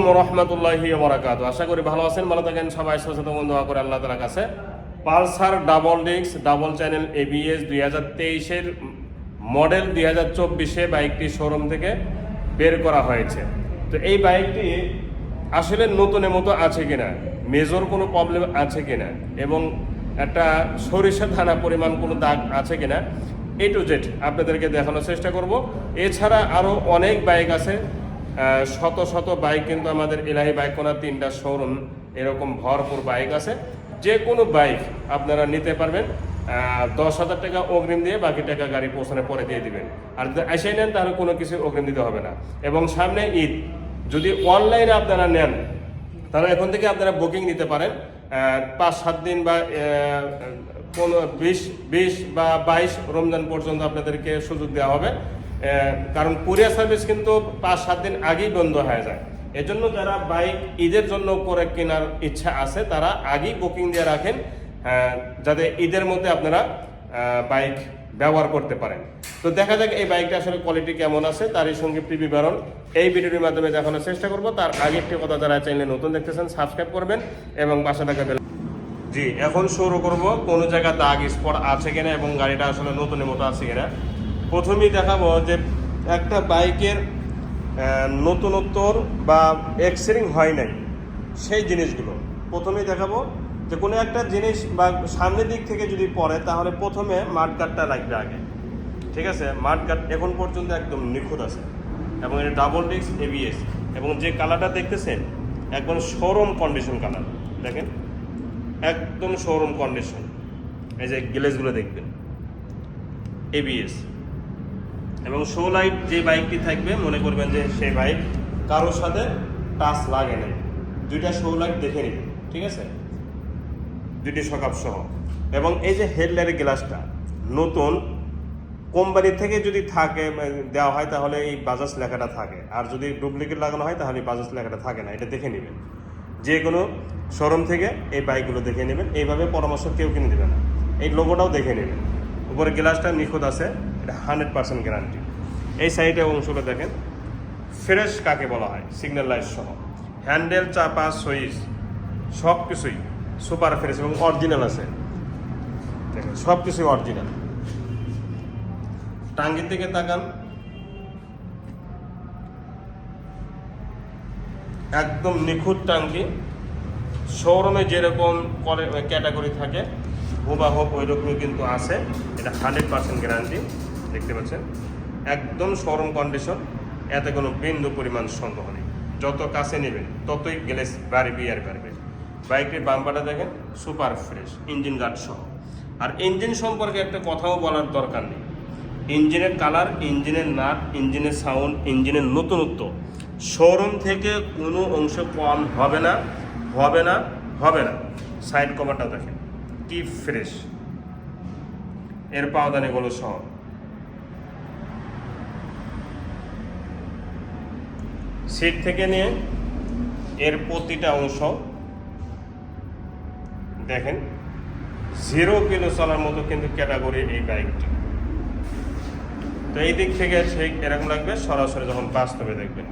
আলাইকুম রহমতুল্লাহি বরাকাত আশা করি ভালো আছেন, ভালো থাকেন। সবাই সচেতন দোয়া করে আল্লাহ তালার কাছে। Pulsar double disc, double channel ABS দুই হাজার তেইশের মডেল দুই হাজার চব্বিশে বাইকটি শোরুম থেকে বের করা হয়েছে। তো এই বাইকটি আসলে নতুনের মতো আছে কিনা মেজর কোনো প্রবলেম আছে কিনা, এবং একটা সরিষা ধানা পরিমাণ কোনো দাগ আছে কিনা এ টু জেড আপনাদেরকে দেখানোর চেষ্টা করব। এছাড়া আরও অনেক বাইক আছে শত শত বাইক কিন্তু আমাদের এলাহি বাইক কোনার তিনটা শোরুম এরকম ভরপুর বাইক আছে। যে কোনো বাইক আপনারা নিতে পারবেন দশ হাজার টাকা অগ্রিম দিয়ে বাকি টাকা গাড়ি পৌঁছানোর পরে দিয়ে দিবেন। আর যদি এসে নেন, তাহলে কোনো কিছু অগ্রিম দিতে হবে না। এবং সামনে ঈদ, যদি অনলাইনে আপনারা নেন, তাহলে এখন থেকে আপনারা বুকিং নিতে পারেন পাঁচ, সাত দিন বা কোনো বিশ বিশ বা বাইশ রমজান পর্যন্ত আপনাদেরকে সুযোগ দেওয়া হবে। কারণ কুরিয়ার সার্ভিস কিন্তু পাঁচ, সাত দিন আগেই বন্ধ হয়ে যায়। এজন্য যারা বাইক ঈদের জন্য করে কেনার ইচ্ছা আছে, তারা আগেই বুকিং দিয়ে রাখেন যাতে ঈদের মধ্যে আপনারা বাইক ব্যবহার করতে পারেন। তো দেখা যাক এই বাইকটা আসলে কোয়ালিটি কেমন আছে, তারই সঙ্গে প্রি বিবরণ। এই ভিডিওটির মাধ্যমে দেখানোর চেষ্টা করব। তার আগে একটি কথা যারা চ্যানেলে নতুন দেখতেছেন সাবস্ক্রাইব করবেন এবং পাশে থাকা বেল জি, এখন শুরু করব। কোন জায়গা দাগ স্পট আছে কিনা এবং গাড়িটা আসলে নতুনের মতো আছে কিনা। প্রথমেই দেখাবো যে একটা বাইকের নতুনত্বর বা এক্সিরিং হয় নাই, সেই জিনিসগুলো। প্রথমেই দেখাবো যে কোনো একটা জিনিস বা সামনের দিক থেকে যদি পড়ে, তাহলে প্রথমে মাঠ গার্ডটা লাগবে আগে। ঠিক আছে? মাঠ গার্ড এখন পর্যন্ত একদম নিখুঁত আছে। এবং এটা ডাবল ডিস্ক এবিএস এবং যে কালারটা দেখতেছেন, একদম শোরুম কন্ডিশন কালার দেখেন? একদম শোরুম কন্ডিশন এই যে গ্লেসগুলো দেখবেন। এবিএস এবং শো লাইট যে বাইকটি থাকবে, মনে করবেন যে সেই বাইক কারোর সাথে টাচ লাগে নাই। দুইটা শো লাইট দেখে নিন, ঠিক আছে? দুটি সকাপ সহ। এবং এই যে হেডলাইটের গ্লাসটা নতুন কোম্পানি থেকে যদি থাকে দেওয়া হয়, তাহলে এই বাজাজ লেখাটা থাকে। আর যদি ডুপ্লিকেট লাগানো হয়, তাহলে বাজাজ লেখাটা থাকে না, এটা দেখে নেবেন। যে কোনো শোরুম থেকে এই বাইকগুলো দেখে নেবেন। এইভাবে পরামর্শ কেউ কিনে দেবে না। এই লোগোটাও দেখে নেবেন। উপরে গ্লাসটা নিখুঁত আছে। এটা হান্ড্রেড পার্সেন্ট গ্যারান্টি। এই সাইডে অংশটা দেখেন। ফ্রেশ কাকে বলা হয়? সিগন্যাল লাইট সহ। হ্যান্ডেল, চাপা, সুইচ সব কিছুই সুপার ফ্রেশ এবং অরিজিনাল আছে। দেখেন সব কিছুই অরিজিনাল। টাঙ্গির দিকে তাকান। একদম নিখুঁত টাঙ্গি। শোরুমে যেরকম ক্যাটাগরি থাকে হুবাহুব ওই রকমই কিন্তু আছে। এটা হান্ড্রেড পার্সেন্ট গ্যারান্টি। দেখতে পাচ্ছেন। একদম শোরুম কন্ডিশন এতে কোনো বিন্দু পরিমাণ সন্দেহ নেই। যত কাছে নেবেন, ততই গ্লেস বাড়বে আর বাড়বে। বাইকের বাম্পারটা দেখেন সুপার ফ্রেশ ইঞ্জিন গার্ড সহ। আর ইঞ্জিন সম্পর্কে একটা কথাও বলার দরকার নেই। ইঞ্জিনের কালার ইঞ্জিনের নাট, ইঞ্জিনের সাউন্ড ইঞ্জিনের নতুনত্ব শোরুম থেকে কোনো অংশ কম হবে না হবে না হবে না। সাইড কভারটা দেখেন, কি ফ্রেশ এর পাওদানিগুলো সহ। সিট থেকে নিয়ে এর প্রতিটা অংশ, দেখেন জিরো কিলো চলার মতো কিন্তু ক্যাটাগরি এই বাইকটি তো এই দিক থেকে ঠিক এরকম লাগবে, সরাসরি যখন বাস্তবে দেখবেন।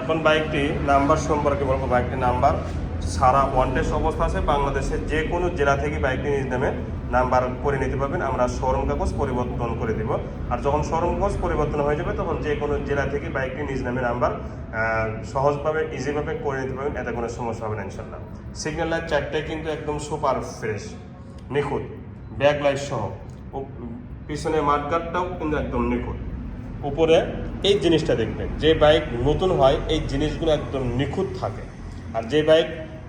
এখন বাইকটি নাম্বার সম্পর্কে বলব বাইকটির নাম্বার সারা ওয়ান টেস্ট অবস্থা আছে। বাংলাদেশের যে কোনো জেলা থেকে বাইকটি নিজ নামে নাম্বার করে নিতে পারবেন। আমরা শোরুম কাগজ পরিবর্তন করে দিব। আর যখন শোরুম কাগজ পরিবর্তন হয়ে যাবে, তখন যে কোনো জেলা থেকে বাইকটি নিজ নামে নাম্বার সহজভাবে ইজিভাবে করে নিতে পারবেন। এতে কোনো সমস্যা হবে না ইনশাল্লাহ সিগন্যাল লাইট চারটায় কিন্তু একদম সুপার ফ্রেশ নিখুঁত ব্যাক লাইট সহ পিছনে মাঠগাটটাও কিন্তু একদম নিখুঁত। উপরে এই জিনিসটা দেখবেন, যে বাইক নতুন হয়, এই জিনিসগুলো একদম নিখুঁত থাকে। আর যে বাইক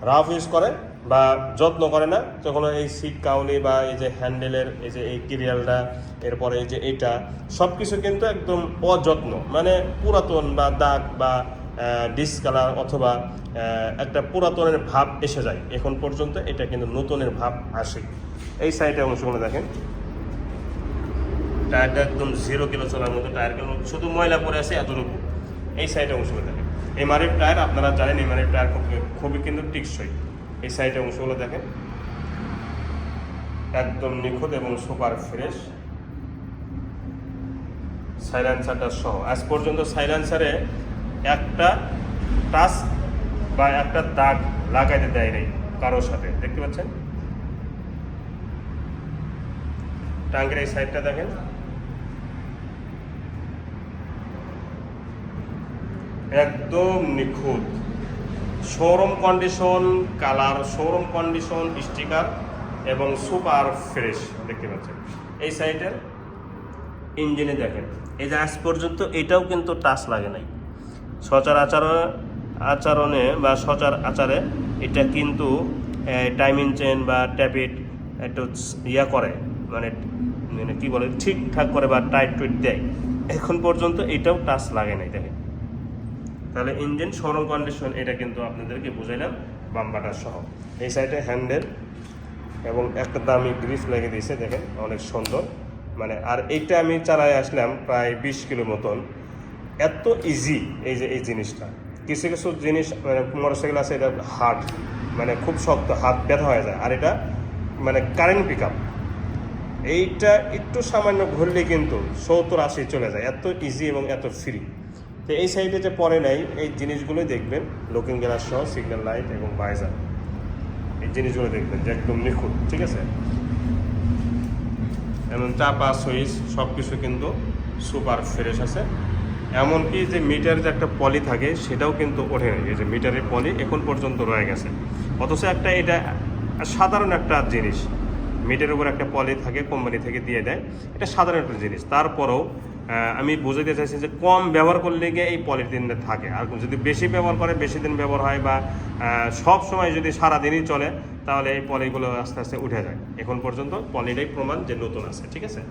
রাফ ইউজ করে বা যত্ন করে না, তখন এই সিট কাউলি বা এই যে হ্যান্ডেলের এই যে এই কিরিয়ালটা এরপরে এই যে এইটা সব কিছু কিন্তু একদম অযত্ন। মানে পুরাতন বা দাগ বা ডিসকালার অথবা একটা পুরাতনের ভাব এসে যায়। এখন পর্যন্ত এটা কিন্তু নতুনের ভাব আসে। এই সাইডে অংশগুলো দেখেন। টায়ারটা একদম জিরো কিলো চলার মতো টায়ার কেন শুধু ময়লা পড়ে আছে এতটুকু। এই সাইডে অংশগুলো এই মারির টায়ার, আপনারা জানেন মারির টায়ার খুব খুবই কিন্তু টিকসই। এই সাইডে অংশগুলো দেখেন। একদম নিখুঁত এবং সুপার ফ্রেশ সাইলেন্সারটা সহ। আজ পর্যন্ত সাইলেন্সারে একটা টাচ বা একটা দাগ লাগাইতে দেয় নাই কারোর সাথে। দেখতে পাচ্ছেন? টাঙ্গের এই সাইডটা দেখেন। একদম নিখুঁত। Showroom condition, colour showroom condition, sticker এবং সুপার ফ্রেশ দেখতে পাচ্ছেন। এই সাইডের ইঞ্জিনে দেখেন। এই যে আজ পর্যন্ত এটাও কিন্তু টাচ লাগে নাই। সচরাচর আচরণে বা সচার আচারে এটা কিন্তু টাইমিং চেন বা ট্যাপিট একটু ইয়া করে মানে মানে কী বলে, ঠিকঠাক করে বা টাইট টুইট দেয়। এখন পর্যন্ত এটাও টাচ লাগে নাই, দেখেন। তাহলে ইঞ্জিন শোরুম কন্ডিশন এটা কিন্তু আপনাদেরকে বুঝাইলাম বাম্বাটার সহ। এই সাইডে হ্যান্ডেল এবং একটা দামি গ্রিস লেগে দিয়েছে, দেখেন অনেক সুন্দর। মানে আর এইটা আমি চালায় আসলাম প্রায় বিশ কিলো মতন। এত ইজি এই যে এই জিনিসটা। কিছু কিছু জিনিস মানে মোটরসাইকেল আছে, এটা হার্ড মানে খুব শক্ত, হাত ব্যথা হয়ে যায়। আর এটা মানে কারেন্ট পিক আপ এইটা একটু সামান্য ঘুরলে কিন্তু সত্তর আশি চলে যায়। এত ইজি এবং এত ফ্রি তো এই সাইডে যে পরে নাই, এই জিনিসগুলোই দেখবেন। লুকিং গ্লাস সহ সিগন্যাল লাইট এবং বাইজার এই জিনিসগুলো দেখবেন যে একদম নিখুঁত, ঠিক আছে? এবং চাপা সুইচ সব কিছু কিন্তু সুপার ফ্রেশ আছে। এমনকি যে মিটার যে একটা পলি থাকে, সেটাও কিন্তু ওঠে নাই। যে মিটারের পলি এখন পর্যন্ত রয়ে গেছে। অথচ একটা এটা সাধারণ একটা জিনিস। মিটারের উপর একটা পলি থাকে কোম্পানি থেকে দিয়ে দেয়। এটা সাধারণ একটা জিনিস। তারপরেও আমি বুঝাতে চাইছি যে কম ব্যবহার করলে গিয়ে এই পলিথিনটা থাকে। আর যদি বেশি ব্যবহার করে, বেশি দিন ব্যবহার হয় বা সব সময় যদি সারাদিনই চলে, তাহলে এই পলিগুলো আস্তে আস্তে উঠে যায়। এখন পর্যন্ত পলিটাই প্রমাণ যে নতুন আছে, ঠিক আছে?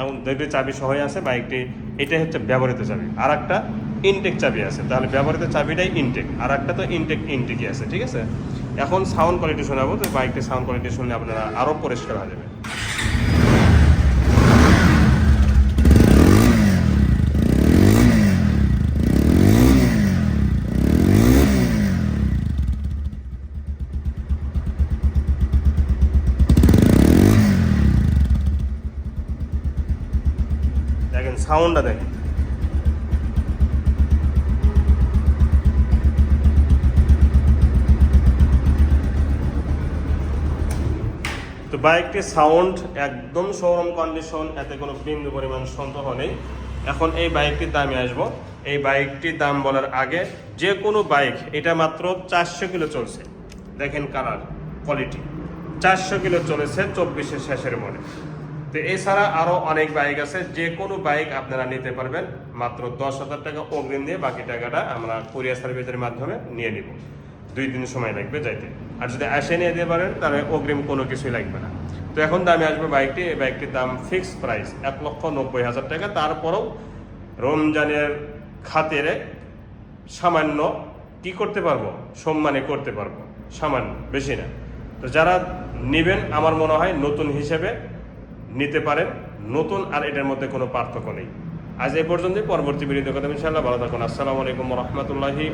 এবং দুইটি চাবি সহই আছে বাইকটি এটাই হচ্ছে ব্যবহৃত চাবি। আর একটা ইনটেক চাবি আছে। তাহলে ব্যবহৃত চাবিটাই ইনটেক আর একটা তো ইনটেক ইনটেকই আছে, ঠিক আছে? এখন সাউন্ড কোয়ালিটি শোনাবো, তো বাইকটির সাউন্ড কোয়ালিটি শুনলে আপনারা আরও পরিষ্কার হয়ে যাবে দেখেন সাউন্ডটা দেখেন তো বাইকটির সাউন্ড একদম শোরুম কন্ডিশন, এতে কোনো বিন্দু পরিমাণ সন্দেহ নেই। এখন এই বাইকটির দামে আসব। এই বাইকটির দাম বলার আগে যে কোনো বাইক, এটা মাত্র চারশো কিলো চলছে। দেখেন কালার কোয়ালিটি চারশো কিলো চলেছে চব্বিশের শেষের মনে তো এছাড়া আরও অনেক বাইক আছে, যে কোনো বাইক আপনারা নিতে পারবেন। মাত্র দশ হাজার টাকা অগ্রিম দিয়ে বাকি টাকাটা আমরা কুরিয়ার সার্ভিসের মাধ্যমে নিয়ে নিব। দুই দিন সময় লাগবে যাইতে। আর যদি আসে নিয়ে দিতে পারেন, তাহলে অগ্রিম কোনো কিছুই লাগবে না। তো এখন দামে আসবে বাইকটি এই বাইকটির দাম ফিক্সড প্রাইস এক লক্ষ নব্বই হাজার টাকা। তারপরেও রমজানের খাতিরে সামান্য কি করতে পারব? সম্মানে করতে পারব। সামান্য, বেশি না। তো যারা নেবেন, আমার মনে হয় নতুন হিসেবে নিতে পারেন। নতুন আর এটার মধ্যে কোনো পার্থক্য নেই। আজ এ পর্যন্তই। পরবর্তী বিরোধী কথা ইনশাআল্লাহ ভালো থাকুন। আসসালামু আলাইকুম রহমতুল্লাহি